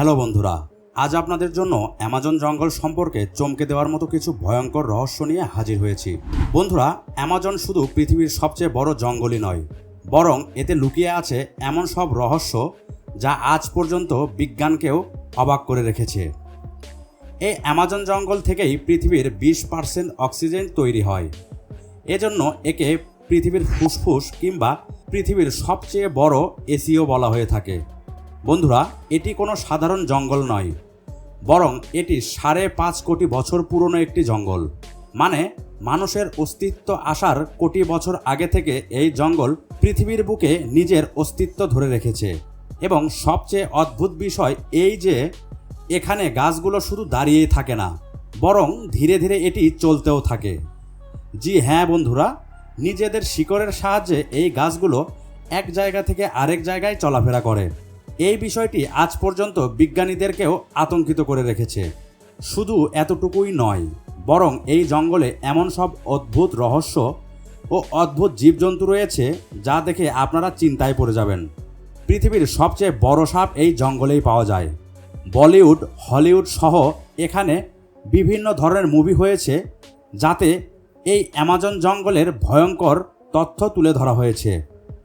Hello বন্ধুরা, আজ আপনাদের জন্য অ্যামাজন জঙ্গল সম্পর্কে চমকে দেওয়ার মতো কিছু ভয়ঙ্কর রহস্য নিয়ে হাজির হয়েছি। বন্ধুরা, অ্যামাজন শুধু পৃথিবীর সবচেয়ে বড় জঙ্গলই নয়, বরং এতে লুকিয়ে আছে এমন সব রহস্য যা আজ পর্যন্ত বিজ্ঞানকেও অবাক করে রেখেছে। এই অ্যামাজন জঙ্গল থেকেই পৃথিবীর বিশ পার্সেন্ট অক্সিজেন তৈরি হয়। এজন্য একে পৃথিবীর ফুসফুস কিংবা পৃথিবীর সবচেয়ে বড় এসিও বলা হয়ে থাকে। বন্ধুরা, এটি কোনো সাধারণ জঙ্গল নয়, বরং এটি সাড়ে পাঁচ কোটি বছর পুরনো একটি জঙ্গল। মানে মানুষের অস্তিত্ব আসার কোটি বছর আগে থেকে এই জঙ্গল পৃথিবীর বুকে নিজের অস্তিত্ব ধরে রেখেছে। এবং সবচেয়ে অদ্ভুত বিষয় এই যে, এখানে গাছগুলো শুধু দাঁড়িয়েই থাকে না, বরং ধীরে ধীরে এটি চলতেও থাকে। জি হ্যাঁ বন্ধুরা, নিজেদের শিকড়ের সাহায্যে এই গাছগুলো এক জায়গা থেকে আরেক জায়গায় চলাফেরা করে। এই বিষয়টি আজ পর্যন্ত বিজ্ঞানীদেরকেও আতঙ্কিত করে রেখেছে। শুধু এতটুকুই নয়, বরং এই জঙ্গলে এমন সব অদ্ভুত রহস্য ও অদ্ভুত জীবজন্তু রয়েছে যা দেখে আপনারা চিন্তায় পড়ে যাবেন। পৃথিবীর সবচেয়ে বড় সাপ এই জঙ্গলেই পাওয়া যায়। বলিউড, হলিউড সহ এখানে বিভিন্ন ধরনের মুভি হয়েছে যাতে এই অ্যামাজন জঙ্গলের ভয়ঙ্কর তথ্য তুলে ধরা হয়েছে।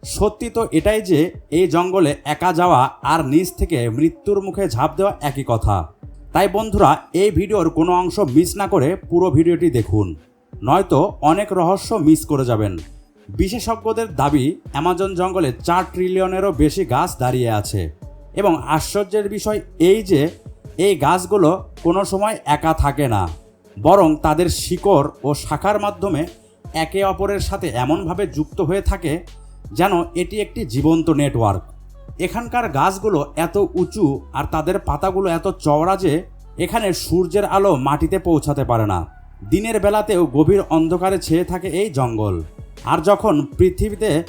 সত্যি তো এটাই যে এই জঙ্গলে একা যাওয়া আর নিজ থেকে মৃত্যুর মুখে ঝাঁপ দেওয়া একই কথা। তাই বন্ধুরা, এই ভিডিওর কোনো অংশ মিস না করে পুরো ভিডিওটি দেখুন। নয়তো অনেক রহস্য মিস করে যাবেন। বিশেষজ্ঞদের দাবি, অ্যামাজন জঙ্গলে চার ট্রিলিয়নেরও বেশি গাছ দাঁড়িয়ে আছে। এবং আশ্চর্যের বিষয় এই যে, এই গাছগুলো কোনো সময় একা থাকে না। বরং তাদের শিকড় ও শাখার মাধ্যমে একে অপরের সাথে এমনভাবে যুক্ত হয়ে থাকে যেন এটি একটি জীবন্ত নেটওয়ার্ক। এখানকার গাছগুলো এত উঁচু আর তাদের পাতাগুলো এত চওড়া যে এখানে সূর্যের আলো মাটিতে পৌঁছাতে পারে না। দিনের বেলাতেও গভীর অন্ধকারে ছেয়ে থাকে এই জঙ্গল। আর যখন পৃথিবীতে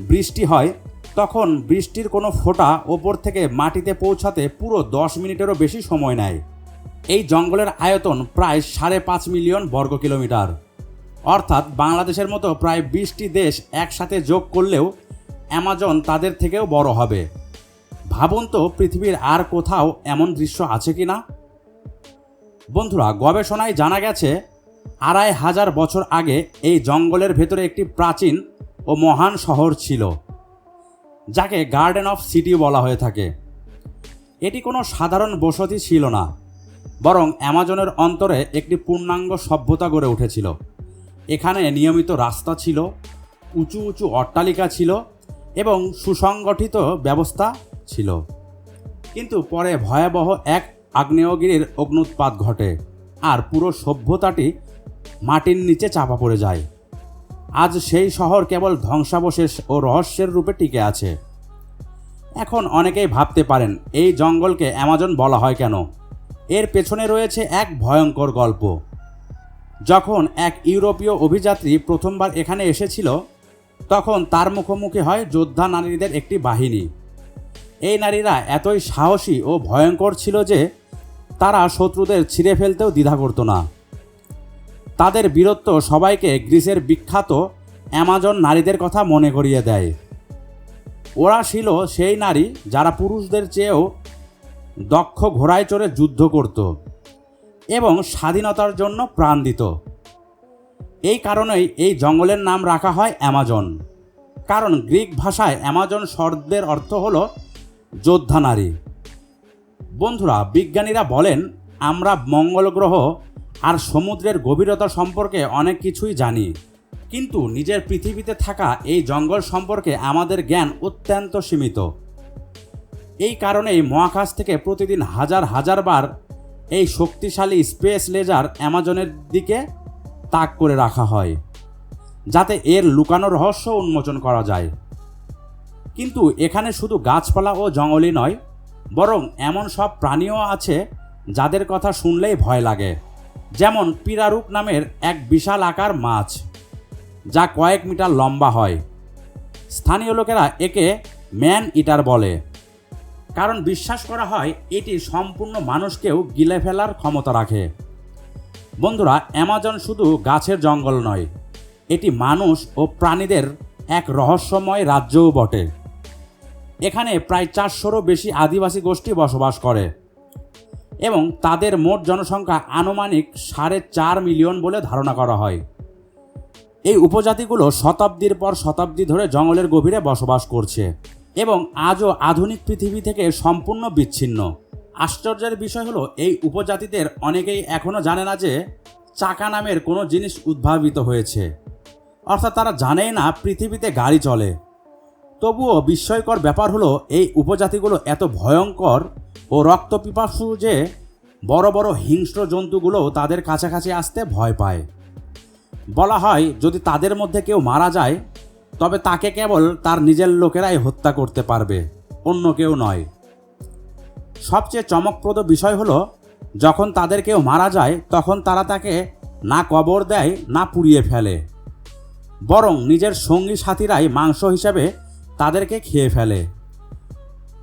বৃষ্টি হয়, তখন বৃষ্টির কোনো ফোঁটা ওপর থেকে মাটিতে পৌঁছাতে পুরো দশ মিনিটেরও বেশি সময় নেয়। এই জঙ্গলের আয়তন প্রায় সাড়ে পাঁচ মিলিয়ন বর্গ কিলোমিটার। অর্থাৎ বাংলাদেশের মতো প্রায় বিশটি দেশ একসাথে যোগ করলেও অ্যামাজন তাদের থেকেও বড় হবে। ভাবুন তো পৃথিবীর আর কোথাও এমন দৃশ্য আছে কি না বন্ধুরা, গবেষণায় জানা গেছে, আড়াই হাজার বছর আগে এই জঙ্গলের ভেতরে একটি প্রাচীন ও মহান শহর ছিল, যাকে গার্ডেন অফ সিটি বলা হয়ে থাকে। এটি কোনো সাধারণ বসতি ছিল না, বরং অ্যামাজনের অন্তরে একটি পূর্ণাঙ্গ সভ্যতা গড়ে উঠেছিল। এখানে নিয়মিত রাস্তা ছিল, উঁচু উঁচু অট্টালিকা ছিল এবং সুসংগঠিত ব্যবস্থা ছিল। কিন্তু পরে ভয়াবহ এক আগ্নেয়গিরির অগ্নুৎপাত ঘটে আর পুরো সভ্যতাটি মাটির নিচে চাপা পড়ে যায়। আজ সেই শহর কেবল ধ্বংসাবশেষ ও রহস্যের রূপে টিকে আছে। এখন অনেকেই ভাবতে পারেন, এই জঙ্গলকে অ্যামাজন বলা হয় কেন? এর পেছনে রয়েছে এক ভয়ঙ্কর গল্প। যখন এক ইউরোপীয় অভিযাত্রী প্রথমবার এখানে এসেছিল, তখন তার মুখোমুখি হয় যোদ্ধা নারীদের একটি বাহিনী। এই নারীরা এতই সাহসী ও ভয়ঙ্কর ছিল যে তারা শত্রুদের ছিঁড়ে ফেলতেও দ্বিধা করত না। তাদের বীরত্ব সবাইকে গ্রিসের বিখ্যাত অ্যামাজন নারীদের কথা মনে করিয়ে দেয়। ওরা ছিল সেই নারী যারা পুরুষদের চেয়েও দক্ষ ঘোড়ায় চড়ে যুদ্ধ করত। এবং স্বাধীনতার জন্য প্রাণ দিত এই কারণেই এই জঙ্গলের নাম রাখা হয় অ্যামাজন। কারণ গ্রিক ভাষায় অ্যামাজন শব্দের অর্থ হল যোদ্ধা নারী। বন্ধুরা, বিজ্ঞানীরা বলেন, আমরা মঙ্গল গ্রহ আর সমুদ্রের গভীরতা সম্পর্কে অনেক কিছুই জানি। কিন্তু নিজের পৃথিবীতে থাকা এই জঙ্গল সম্পর্কে আমাদের জ্ঞান অত্যন্ত সীমিত। এই কারণেই মহাকাশ থেকে প্রতিদিন হাজার হাজার বার এই শক্তিশালী স্পেস লেজার অ্যামাজনের দিকে তাক করে রাখা হয়, যাতে এর লুকানো রহস্য উন্মোচন করা যায়। কিন্তু এখানে শুধু গাছপালা ও জঙ্গলই নয়, বরং এমন সব প্রাণীও আছে যাদের কথা শুনলেই ভয় লাগে। যেমন পিরারুক নামের এক বিশাল আকার মাছ, যা কয়েক মিটার লম্বা হয়। স্থানীয় লোকেরা একে ম্যান ইটার বলে। কারণ বিশ্বাস করা হয় এটি সম্পূর্ণ মানুষকেও গিলে ফেলার ক্ষমতা রাখে। বন্ধুরা, অ্যামাজন শুধু গাছের জঙ্গল নয়, এটি মানুষ ও প্রাণীদের এক রহস্যময় রাজ্যও বটে। এখানে প্রায় চারশোরও বেশি আদিবাসী গোষ্ঠী বসবাস করে এবং তাদের মোট জনসংখ্যা আনুমানিক সাড়ে চার মিলিয়ন বলে ধারণা করা হয়। এই উপজাতিগুলো শতাব্দীর পর শতাব্দী ধরে জঙ্গলের গভীরে বসবাস করছে। এবং আজও আধুনিক পৃথিবী থেকে সম্পূর্ণ বিচ্ছিন্ন। আশ্চর্যের বিষয় হলো, এই উপজাতিদের অনেকেই এখনও জানে না যে চাকা নামের কোনো জিনিস উদ্ভাবিত হয়েছে। অর্থাৎ তারা জানেই না পৃথিবীতে গাড়ি চলে। তবুও বিস্ময়কর ব্যাপার হলো, এই উপজাতিগুলো এত ভয়ঙ্কর ও রক্তপিপাসু যে বড় বড় হিংস্র জন্তুগুলো তাদের কাছাকাছি আসতে ভয় পায়। বলা হয়, যদি তাদের মধ্যে কেউ মারা যায় তবে তাকে কেবল তার নিজের লোকেরাই হত্যা করতে পারবে, অন্য কেউ নয়। সবচেয়ে চমকপ্রদ বিষয় হলো, যখন তাদের কেউ মারা যায়, তখন তারা তাকে না কবর দেয়, না পুড়িয়ে ফেলে। বরং নিজের সঙ্গী সাথীরাই মাংস হিসেবে তাদেরকে খেয়ে ফেলে।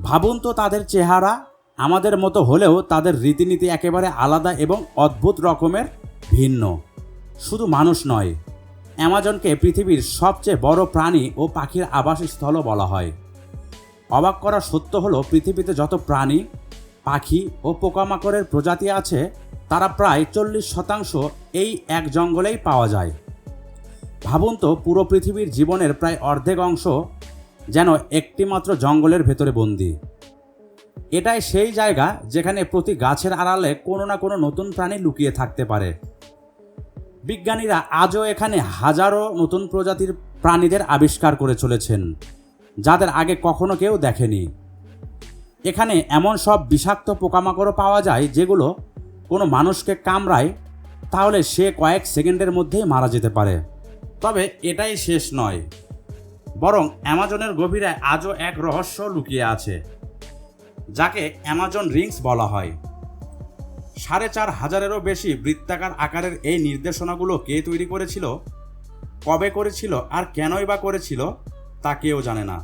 ভাবুন তো তাদের চেহারা, আমাদের মতো হলেও তাদের রীতিনীতি একেবারে আলাদা এবং অদ্ভুত রকমের ভিন্ন। শুধু মানুষ নয় অ্যামাজনকে পৃথিবীর সবচেয়ে বড় প্রাণী ও পাখির আবাসস্থলও বলা হয়। অবাক করা সত্য হলো, পৃথিবীতে যত প্রাণী, পাখি ও পোকামাকড়ের প্রজাতি আছে, তারা প্রায় চল্লিশ শতাংশ এই এক জঙ্গলেই পাওয়া যায়। ভাবুন তো, পুরো পৃথিবীর জীবনের প্রায় অর্ধেক অংশ যেন একটিমাত্র জঙ্গলের ভেতরে বন্দি। এটাই সেই জায়গা যেখানে প্রতি গাছের আড়ালে কোনো না কোনো নতুন প্রাণী লুকিয়ে থাকতে পারে। বিজ্ঞানীরা আজও এখানে হাজারো নতুন প্রজাতির প্রাণীদের আবিষ্কার করে চলেছেন, যাদের আগে কখনো কেউ দেখেনি। এখানে এমন সব বিষাক্ত পোকামাকড়ও পাওয়া যায়, যেগুলো কোনো মানুষকে কামড়ায়, তাহলে সে কয়েক সেকেন্ডের মধ্যেই মারা যেতে পারে। তবে এটাই শেষ নয়, বরং অ্যামাজনের গভীরে আজও এক রহস্য লুকিয়ে আছে, যাকে অ্যামাজন রিংস বলা হয়। সাড়ে চার হাজারেরও বেশি বৃত্তাকার আকারের এই নির্দেশনাগুলো কে তৈরি করেছিল, কবে করেছিল আর কেনই বা করেছিল তা কেউ জানে না।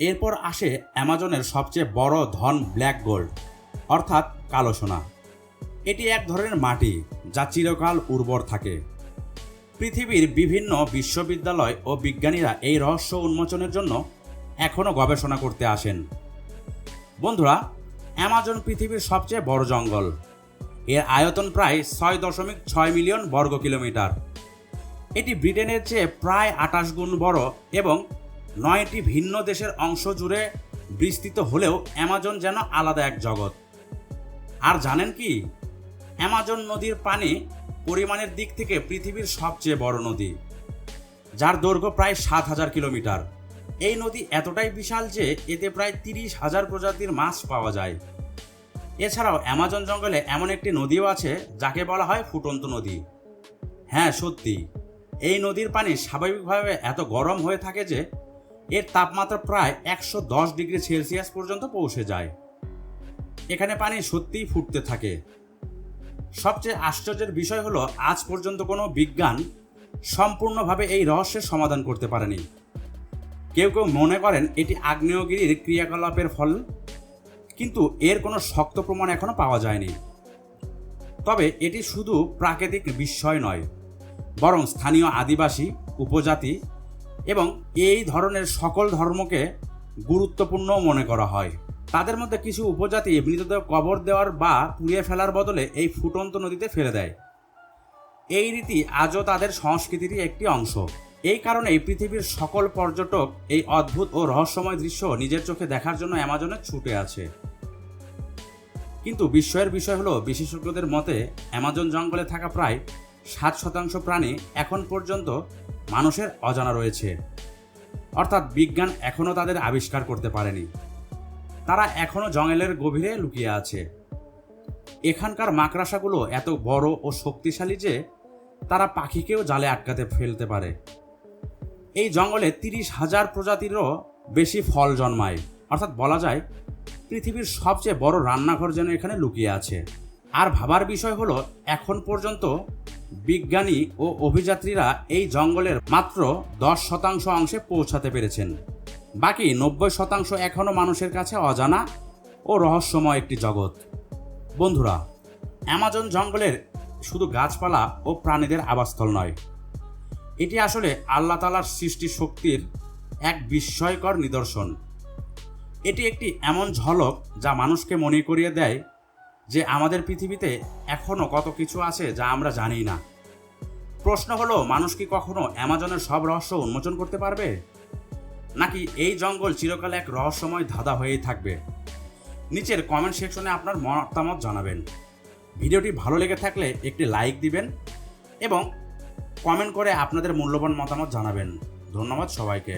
এরপর আসে অ্যামাজনের সবচেয়ে বড় ধন ব্ল্যাক গোল্ড, অর্থাৎ কালো সোনা। এটি এক ধরনের মাটি যা চিরকাল উর্বর থাকে। পৃথিবীর বিভিন্ন বিশ্ববিদ্যালয় ও বিজ্ঞানীরা এই রহস্য উন্মোচনের জন্য এখনও গবেষণা করতে আসেন। বন্ধুরা, অ্যামাজন পৃথিবীর সবচেয়ে বড় জঙ্গল। এর আয়তন প্রায় ছয় দশমিক ছয় মিলিয়ন বর্গ কিলোমিটার। এটি ব্রিটেনের চেয়ে প্রায় আটাশ গুণ বড় এবং নয়টি ভিন্ন দেশের অংশ জুড়ে বিস্তৃত হলেও অ্যামাজন যেন আলাদা এক জগৎ। আর জানেন কি? অ্যামাজন নদীর পানি পরিমাণের দিক থেকে পৃথিবীর সবচেয়ে বড় নদী, যার দৈর্ঘ্য প্রায় সাত হাজার কিলোমিটার। এই নদী এতটাই বিশাল যে এতে প্রায় তিরিশ হাজার প্রজাতির মাছ পাওয়া যায়। এছাড়াও অ্যামাজন জঙ্গলে এমন একটি নদীও আছে, যাকে বলা হয় ফুটন্ত নদী। হ্যাঁ সত্যি। এই নদীর পানি স্বাভাবিকভাবে এত গরম হয়ে থাকে যে, এর তাপমাত্রা প্রায় একশো দশ ডিগ্রি সেলসিয়াস পর্যন্ত পৌঁছে যায়। এখানে পানি সত্যিই ফুটতে থাকে। সবচেয়ে আশ্চর্যের বিষয় হলো, আজ পর্যন্ত কোনো বিজ্ঞান সম্পূর্ণভাবে এই রহস্যের সমাধান করতে পারেনি। কেউ কেউ মনে করেন এটি আগ্নেয়গিরির ক্রিয়াকলাপের ফল কিন্তু এর কোনো শক্ত প্রমাণ এখনও পাওয়া যায়নি। তবে এটি শুধু প্রাকৃতিক বিস্ময় নয়, বরং স্থানীয় আদিবাসী, উপজাতি এবং এই ধরনের সকল ধর্মকে গুরুত্বপূর্ণ মনে করা হয়। তাদের মধ্যে কিছু উপজাতি মৃতদেহ কবর দেওয়ার বা পুড়িয়ে ফেলার বদলে এই ফুটন্ত নদীতে ফেলে দেয়। এই রীতি আজও তাদের সংস্কৃতিরই একটি অংশ। এই কারণেই পৃথিবীর সকল পর্যটক এই অদ্ভুত ও রহস্যময় দৃশ্য নিজের চোখে দেখার জন্য অ্যামাজনে ছুটে আছে। কিন্তু বিস্ময়ের বিষয় হলো, বিশেষজ্ঞদের মতে, অ্যামাজন জঙ্গলে থাকা প্রায় সাত শতাংশ প্রাণী এখন পর্যন্ত মানুষের অজানা রয়েছে। অর্থাৎ বিজ্ঞান এখনও তাদের আবিষ্কার করতে পারেনি। তারা এখনও জঙ্গলের গভীরে লুকিয়ে আছে। এখানকার মাকড়াসাগুলো এত বড় ও শক্তিশালী যে, তারা পাখিকেও জালে আটকাতে ফেলতে পারে। এই জঙ্গলে তিরিশ হাজার প্রজাতিরও বেশি ফল জন্মায়। অর্থাৎ বলা যায়, পৃথিবীর সবচেয়ে বড় রান্নাঘর যেন এখানে লুকিয়ে আছে। আর ভাবার বিষয় হলো, এখন পর্যন্ত বিজ্ঞানী ও অভিযাত্রীরা এই জঙ্গলের মাত্র দশ শতাংশ অংশে পৌঁছাতে পেরেছেন। বাকি নব্বই শতাংশ এখনও মানুষের কাছে অজানা ও রহস্যময় একটি জগৎ। বন্ধুরা, অ্যামাজন জঙ্গলের শুধু গাছপালা ও প্রাণীদের আবাসস্থল নয় এটি আসলে আল্লাহ তালার সৃষ্টি শক্তির এক বিস্ময়কর নিদর্শন। এটি একটি এমন ঝলক যা মানুষকে মনে করিয়ে দেয় যে আমাদের পৃথিবীতে এখনও কত কিছু আছে যা আমরা জানি না। প্রশ্ন হলো, মানুষ কি কখনো অ্যামাজনের সব রহস্য উন্মোচন করতে পারবে? নাকি এই জঙ্গল চিরকাল এক রহস্যময় ধাঁধা হয়েই থাকবে? নিচের কমেন্ট সেকশনে আপনার মতামত জানাবেন। ভিডিওটি ভালো লেগে থাকলে একটি লাইক দিবেন এবং কমেন্ট করে আপনাদের মূল্যবান মতামত জানাবেন। ধন্যবাদ সবাইকে।